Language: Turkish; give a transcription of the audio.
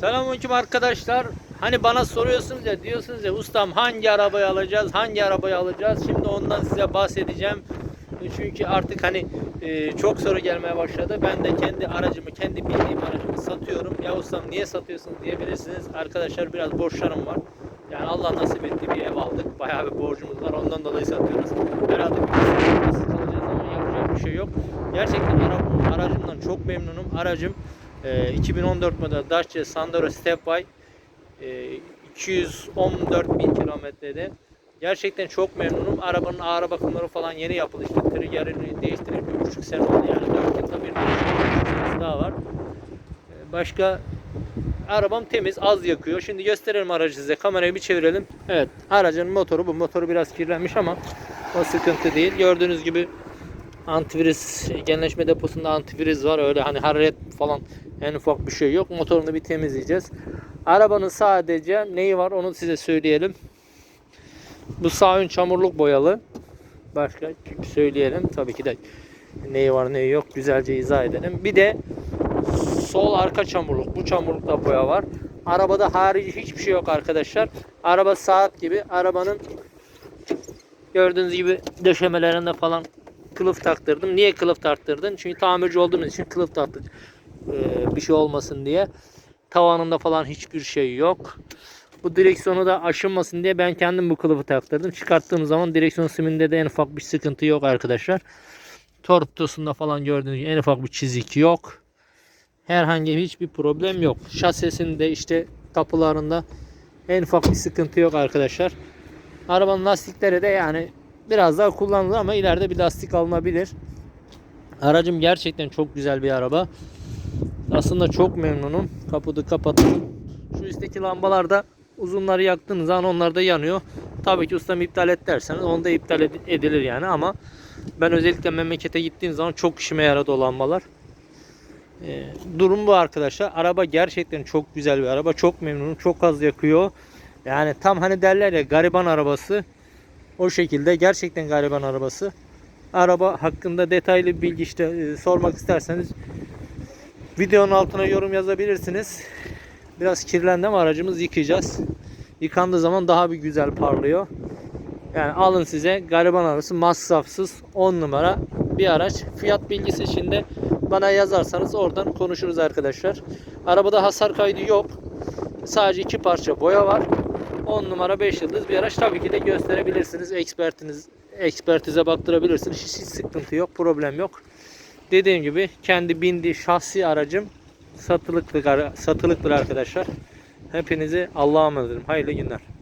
Selamünaleyküm arkadaşlar. Hani bana soruyorsunuz ya diyorsunuz ya ustam hangi arabayı alacağız? Hangi arabayı alacağız? Şimdi ondan size bahsedeceğim. Çünkü artık hani e, çok soru gelmeye başladı. Ben de kendi aracımı, kendi bildiğim aracımı satıyorum. Ya ustam niye satıyorsunuz diyebilirsiniz. Arkadaşlar biraz borçlarım var. Yani Allah nasip etti bir ev aldık. Bayağı bir borcumuz var. Ondan dolayı satıyoruz. Herhalde nasıl kalacağız ama yapacak bir şey yok. Gerçekten ara- aracımdan çok memnunum. Aracım e, 2014 model Dacia Sandero Stepway e, 214 bin kilometrede. Gerçekten çok memnunum. Arabanın ağır bakımları falan yeni yapıldı. İşte triggerini değiştirip bir buçuk sene oldu yani. Dört yılda bir değiştirip daha var. E, Başka arabam temiz, az yakıyor. Şimdi gösterelim aracı size. Kamerayı bir çevirelim. Evet, aracın motoru bu. Motoru biraz kirlenmiş ama o sıkıntı değil. Gördüğünüz gibi antivirüs genleşme deposunda antivirüs var. Öyle hani hararet falan en ufak bir şey yok. Motorunu bir temizleyeceğiz. Arabanın sadece neyi var onu size söyleyelim. Bu sağ ön çamurluk boyalı. Başka söyleyelim. Tabii ki de neyi var neyi yok güzelce izah edelim. Bir de sol arka çamurluk. Bu çamurlukta boya var. Arabada harici hiçbir şey yok arkadaşlar. Araba saat gibi. Arabanın gördüğünüz gibi döşemelerinde falan kılıf taktırdım. Niye kılıf taktırdın? Çünkü tamirci olduğumuz için kılıf taktık. Ee, bir şey olmasın diye. Tavanında falan hiçbir şey yok. Bu direksiyonu da aşınmasın diye ben kendim bu kılıfı taktırdım. Çıkarttığım zaman direksiyon siminde de en ufak bir sıkıntı yok arkadaşlar. Torpidosunda falan gördüğünüz gibi en ufak bir çizik yok. Herhangi hiçbir problem yok. Şasisinde işte kapılarında en ufak bir sıkıntı yok arkadaşlar. Arabanın lastikleri de yani biraz daha kullanılır ama ileride bir lastik alınabilir. Aracım gerçekten çok güzel bir araba. Aslında çok memnunum. Kaputu kapattım. Şu üstteki lambalar da uzunları yaktığınız zaman onlar da yanıyor. Tabii ki ustam iptal et derseniz onu da iptal ed- edilir yani ama ben özellikle memlekete gittiğim zaman çok işime yaradı o lambalar. Ee, durum bu arkadaşlar. Araba gerçekten çok güzel bir araba. Çok memnunum. Çok az yakıyor. Yani tam hani derler ya gariban arabası. O şekilde gerçekten gariban arabası. Araba hakkında detaylı bilgi işte e, sormak isterseniz videonun altına yorum yazabilirsiniz. Biraz kirlendi ama aracımız yıkayacağız. Yıkandığı zaman daha bir güzel parlıyor. Yani alın size gariban arabası masrafsız 10 numara bir araç. Fiyat bilgisi için de bana yazarsanız oradan konuşuruz arkadaşlar. Arabada hasar kaydı yok. Sadece iki parça boya var. 10 numara 5 yıldız bir araç. Tabii ki de gösterebilirsiniz. Ekspertiniz ekspertize baktırabilirsiniz. Hiç, hiç sıkıntı yok. Problem yok. Dediğim gibi kendi bindiği şahsi aracım satılıktır, satılıktır arkadaşlar. Hepinizi Allah'a emanet ederim. Hayırlı günler.